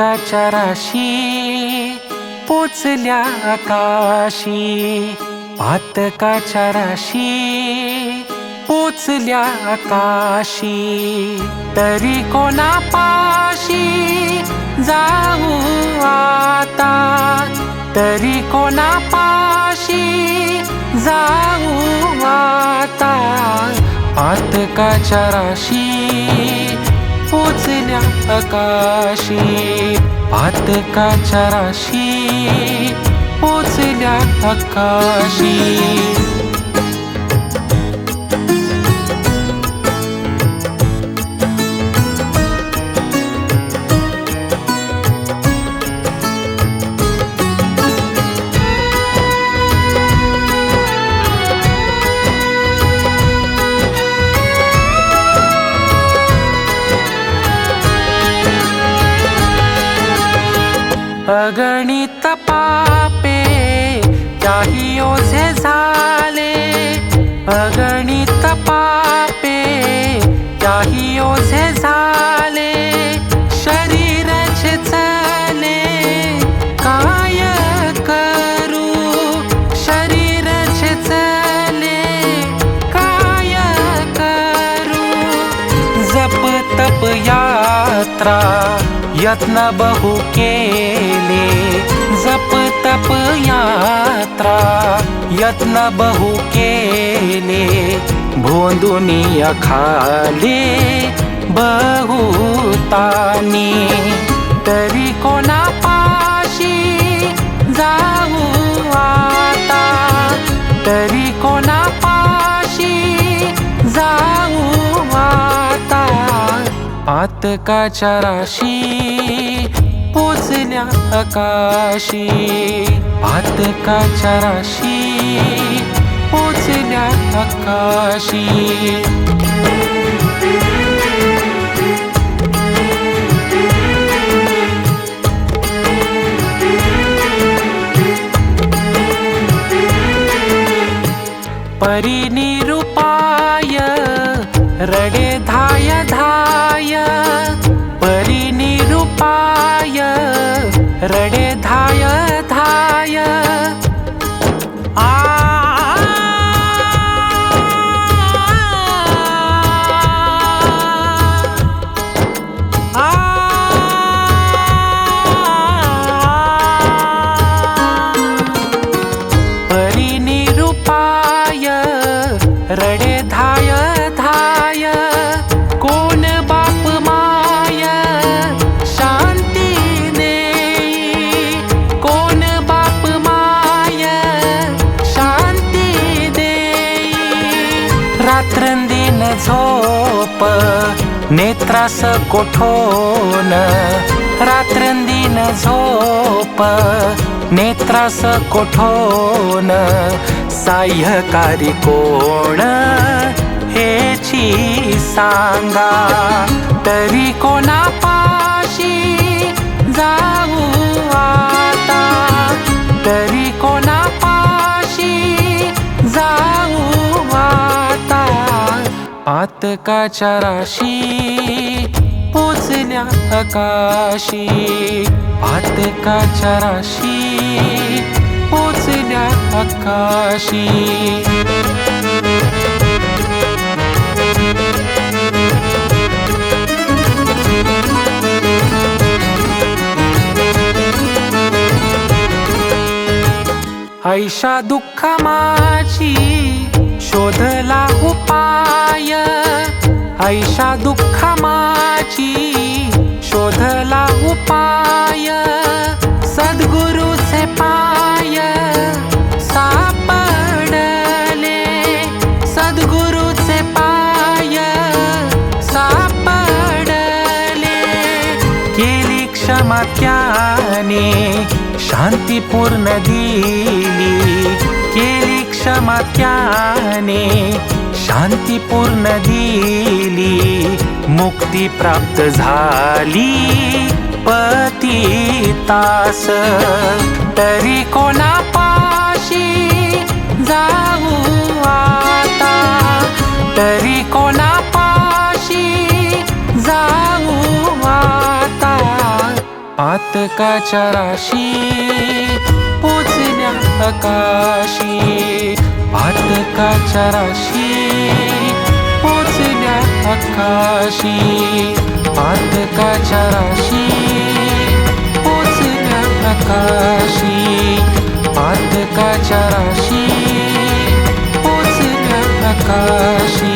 पातकाच्या राशी पोचल्या आकाशी. पातकाच्या राशी पोचल्या आकाशी. तरी कोणा पाशी जाऊ आता? तरी कोणा पाशी जाऊ आता? पातकाच्या राशी पोचल्या आकाशी पातकाच्या राशी पोचल्या आकाशी अगणित पापे त्याही ओझे झाले. अगणित पापे त्याही ओझे झाले. शरीर चले काय करू? शरीर चले काय करू? जप तप यात्रा यत्न बहु केले जप तप यात्रा. यत्न बहु केले भोंदुनिया खाले बहुतानी. तरी कोणा पातकाच्या राशी पोचल्या आकाशी. पातकाच्या राशी पोचल्या आकाशी. परी रडे धाय धाय परिनिरूपाय रडे धाय धाय झोप नेत्रास कोठोन रात्रंदिन झोप नेत्रास कोठोन साह्यकारी कोण? हेची सांगा तरी कोणा आतकाच्या राशी पोचल्या आकाशी. आतकाच्या राशी पोचल्या आकाशी. ऐशा दुःख माझी शोधला उपाय. ऐशा दुःखमाची शोधला उपाय. सद्गुरूचे पाय. सापडले. सद्गुरूचे पाय. सापडले. केली क्षमा त्याने शांतीपूर्ण दिली. केली क्षमा त्याने शांतीपूर्ण दिली मुक्ती प्राप्त झाली. पतितास तरी कोणा पाशी जाऊ आता? तरी कोणा पाशी जाऊ आता? पातकाच्या राशी पोचल्या आकाशी पातकाच्या राशी पोचल्या आकाशी पातकाच्या राशी पोचल्या आकाशी पातकाच्या राशी पोचल्या आकाशी पातकाच्या राशी पोचल्या आकाशी